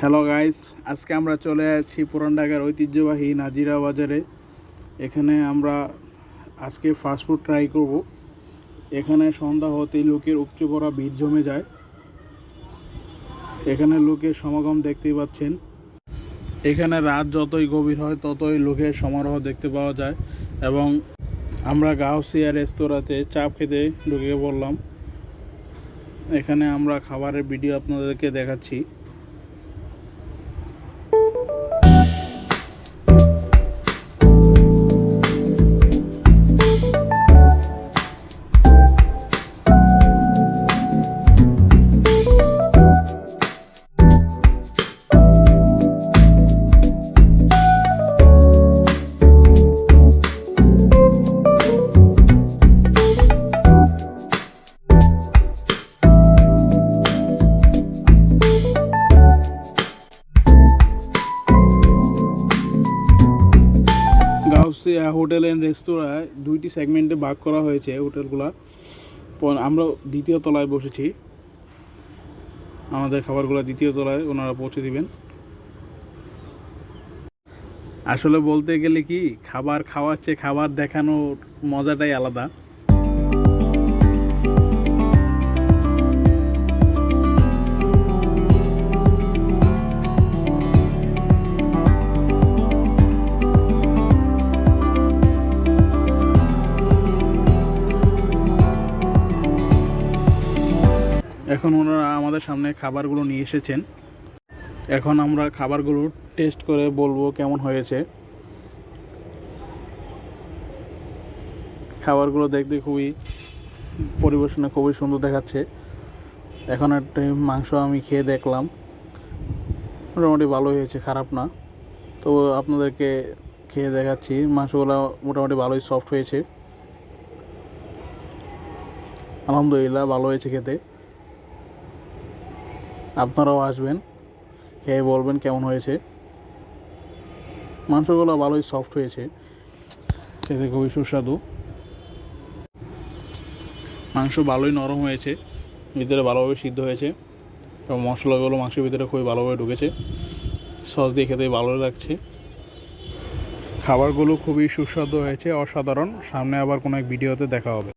Hello guys আজকে আমরা চলে আসছি পুরান ঢাকার ঐতিহ্যবাহী নাজিরা বাজারে। এখানে আমরা আজকে ফাস্টফুড ট্রাই করব। এখানে সন্ধ্যা হতেই লোকের উপচে পড়া ভিড় জমে যায়। এখানে লোকের সমাগম দেখতেই পাচ্ছেন। এখানে রাত যতই গভীর হয়, ততই লোকের সমারোহ দেখতে পাওয়া যায় এবং আমরা গাউসিয়া রেস্তোরাঁতে চাপ খেতে ঢুকে পড়লাম। এখানে আমরা খাবারের ভিডিও আপনাদেরকে দেখাচ্ছি। গাউসিয়া হোটেল অ্যান্ড রেস্তোরাঁ দুইটি সেগমেন্টে ভাগ করা হয়েছে হোটেলগুলা আমরা দ্বিতীয় তলায় বসেছি। আমাদের খাবারগুলো দ্বিতীয় তলায় ওনারা পৌঁছে দিবেন। আসলে বলতে গেলে কি, খাবার খাওয়ার চেয়ে খাবার দেখানোর মজাটাই আলাদা। এখন ওনারা আমাদের সামনে খাবারগুলো নিয়ে এসেছেন। এখন আমরা খাবারগুলো টেস্ট করে বলব কেমন হয়েছে। খাবারগুলো দেখতে খুবই পরিবেশনে খুবই সুন্দর দেখাচ্ছে। এখন একটা মাংস আমি খেয়ে দেখলাম। মোটামুটি ভালো হয়েছে, খারাপ না। তো আপনাদেরকে খেয়ে দেখাচ্ছি, মাংসগুলো মোটামুটি ভালোই সফট হয়েছে। আলহামদুলিল্লাহ, ভালো হয়েছে খেতে। আপনারাও আসবেন, খেয়ে বলবেন কেমন হয়েছে। মাংসগুলো ভালোই সফট হয়েছে। খেতে খুবই সুস্বাদু। মাংস ভালোই নরম হয়েছে, ভিতরে ভালোভাবে সিদ্ধ হয়েছে। এবং মশলাগুলো মাংসের ভিতরে খুবই ভালোভাবে ঢুকেছে। সস দিয়ে খেতে ভালো লাগছে। খাবারগুলো খুবই সুস্বাদু হয়েছে, অসাধারণ। সামনে আবার কোনো এক ভিডিওতে দেখা হবে।